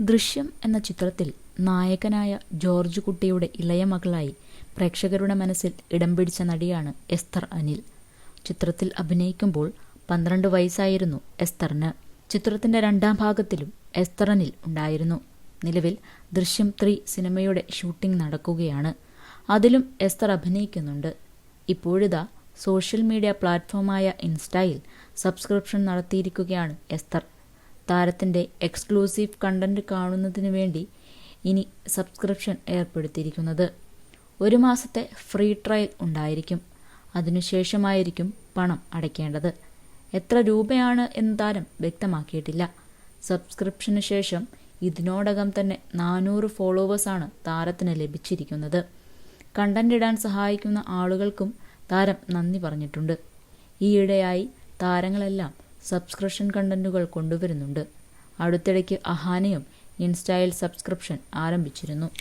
ദൃശ്യം എന്ന ചിത്രത്തിൽ നായകനായ ജോർജ് കുട്ടിയുടെ ഇളയ മകളായി പ്രേക്ഷകരുടെ മനസ്സിൽ ഇടം പിടിച്ച നടിയാണ് എസ്തർ അനിൽ. ചിത്രത്തിൽ അഭിനയിക്കുമ്പോൾ പന്ത്രണ്ട് വയസ്സായിരുന്നു എസ്തറിന്. ചിത്രത്തിന്റെ രണ്ടാം ഭാഗത്തിലും എസ്തർ അനിൽ ഉണ്ടായിരുന്നു. നിലവിൽ ദൃശ്യം ത്രീ സിനിമയുടെ ഷൂട്ടിംഗ് നടക്കുകയാണ്. അതിലും എസ്തർ അഭിനയിക്കുന്നുണ്ട്. ഇപ്പോഴിതാ സോഷ്യൽ മീഡിയ പ്ലാറ്റ്ഫോമായ ഇൻസ്റ്റയിൽ സബ്സ്ക്രിപ്ഷൻ നടത്തിയിരിക്കുകയാണ് എസ്തർ. താരത്തിന്റെ എക്സ്ക്ലൂസീവ് കണ്ടന്റ് കാണുന്നതിന് വേണ്ടി ഇനി സബ്സ്ക്രിപ്ഷൻ ഏർപ്പെടുത്തിയിരിക്കുന്നത്. ഒരു മാസത്തെ ഫ്രീ ട്രയൽ ഉണ്ടായിരിക്കും. അതിനുശേഷമായിരിക്കും പണം അടയ്ക്കേണ്ടത്. എത്ര രൂപയാണ് എന്ന് താരം വ്യക്തമാക്കിയിട്ടില്ല. സബ്സ്ക്രിപ്ഷന് ശേഷം ഇതിനോടകം തന്നെ നാനൂറ് ഫോളോവേഴ്സാണ് താരത്തിന് ലഭിച്ചിരിക്കുന്നത്. കണ്ടന്റ് ഇടാൻ സഹായിക്കുന്ന ആളുകൾക്കും താരം നന്ദി പറഞ്ഞിട്ടുണ്ട്. ഈയിടെയായി താരങ്ങളെല്ലാം സബ്സ്ക്രിപ്ഷൻ കണ്ടന്റുകൾ കൊണ്ടുവരുന്നുണ്ട്. അടുത്തിടയ്ക്ക് അഹാനയും ഇൻസ്റ്റയിൽ സബ്സ്ക്രിപ്ഷൻ ആരംഭിച്ചിരുന്നു.